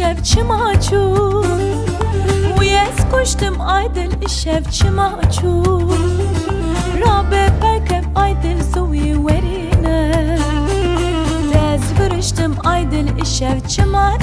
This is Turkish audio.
işev çima çû Uyez kuştum aydil işev çima çû Rabe perkev aydil suyi werine Dez viriştim aydil işev çima